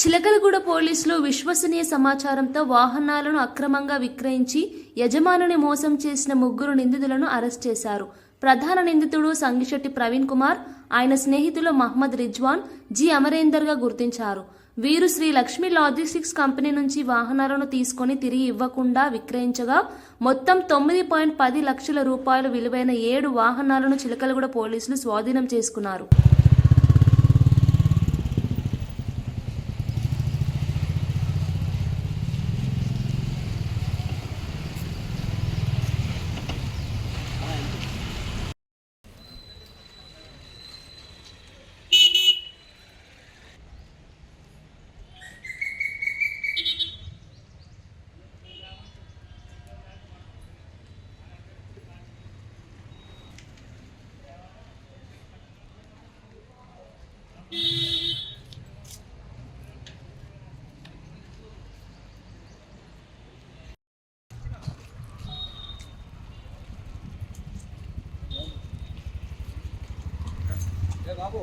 చిలకలగూడ పోలీసులు విశ్వసనీయ సమాచారంతో వాహనాలను అక్రమంగా విక్రయించి యజమానుని మోసం చేసిన ముగ్గురు నిందితులను అరెస్ట్ చేశారు. ప్రధాన నిందితుడు సంగిశెట్టి ప్రవీణ్ కుమార్ ఆయన స్నేహితులు మహమ్మద్ రిజ్వాన్ జి అమరేందర్గా గుర్తించారు. వీరు శ్రీ లక్ష్మీ లాజిస్టిక్స్ కంపెనీ నుంచి వాహనాలను తీసుకొని తిరిగి ఇవ్వకుండా విక్రయించగా మొత్తం తొమ్మిది పాయింట్ పది లక్షల రూపాయలు విలువైన ఏడు వాహనాలను చిలకలగూడ పోలీసులు స్వాధీనం చేసుకున్నారు. পাবো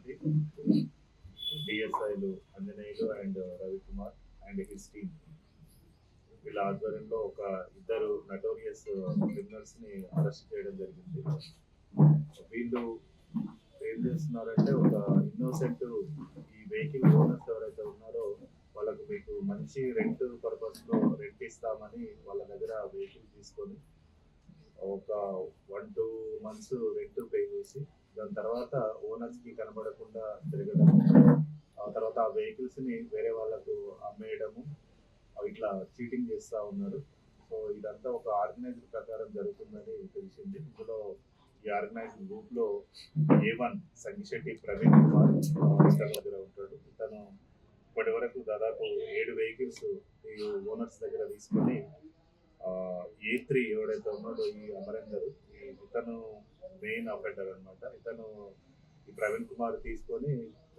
ఇద్దరు నటోరియస్ క్రిమినల్స్ని అరెస్ట్ చేయడం జరిగింది. వీళ్ళు ఏం చేస్తున్నారంటే ఒక ఇన్నోసెంట్ ఈ వెహికల్ ఓనర్స్ ఎవరైతే ఉన్నారో వాళ్ళకు మీకు మంచి రెంట్ పర్పస్లో రెంట్ ఇస్తామని వాళ్ళ దగ్గర వెహికల్ తీసుకొని ఒక one two months rent pay చేసి దాని తర్వాత ఓనర్స్కి కనబడకుండా తిరగడం ఆ తర్వాత ఆ వెహికల్స్ని వేరే వాళ్ళకు అమ్మేయడము ఇట్లా చీటింగ్ చేస్తా ఉన్నారు. సో ఇదంతా ఒక ఆర్గనైజ్డ్ ప్రకారం జరుగుతుందని తెలిసింది. ఇందులో ఈ ఆర్గనైజ్డ్ గ్రూప్లో ఏ వన్ సంగిశెట్టి ప్రవీణ్ కుమార్ ఆ, దగ్గర ఉంటాడు. ఇతను ఇప్పటి వరకు దాదాపు ఏడు వెహికల్స్ ఈ ఓనర్స్ దగ్గర తీసుకొని ఏ త్రీ ఎవడైతే ఉన్నాడో ఈ అమరేందర్ ఇతను మెయిన్ ఆపరేటర్ అనమాట ఇతను ఈ ప్రవీణ్ కుమార్ తీసుకొని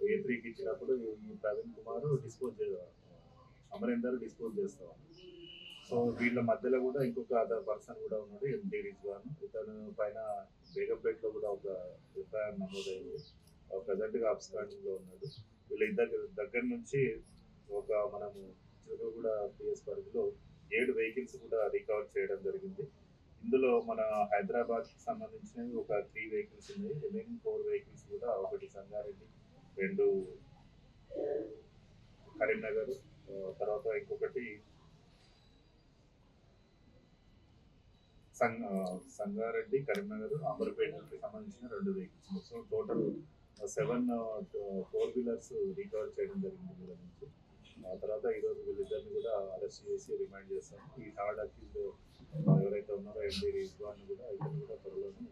ఏ త్రీకి ఇచ్చినప్పుడు ఈ ప్రవీణ్ కుమార్ డిస్పోజ్ అమరేందర్ డిస్పోజ్ చేస్తాం. సో వీళ్ళ మధ్యలో కూడా ఇంకొక అదర్ పర్సన్ కూడా ఉన్నాడు ఎండి రిజ్వాన్. ఇతను పైన బేగంపేటలో కూడా ఒక ఎఫ్ఐఆర్ నమోదైంది ప్రజెంట్గా గా ఉన్నాడు. వీళ్ళ ఇద్దరు దగ్గర నుంచి ఒక మనము చిలుకగూడ పిఎస్ పరిధిలో ఏడు వెహికల్స్ కూడా రికవర్ చేయడం జరిగింది. ఇందులో మన హైదరాబాద్కి సంబంధించినవి ఒక త్రీ వెహికల్స్ ఉన్నాయి. రిమైనింగ్ ఫోర్ వెహికల్స్ కూడా ఒకటి సంగారెడ్డి రెండు కరీంనగర్ తర్వాత ఇంకొకటి సంగారెడ్డి కరీంనగర్ అమర్పేటకి సంబంధించిన రెండు vehicles so total seven four wheelers recover చేయడం జరిగింది వీళ్ళ నుంచి. ఆ తర్వాత ఈరోజు వీళ్ళిద్దరిని కూడా అరెస్ట్ చేసి రిమైండ్ చేస్తాం ఈ థర్డ్ అక్యూజ్ ఎవరైతే ఉన్నారో ఎండి రిజ్వాన్ కూడా ఇతను కూడా త్వరలోనే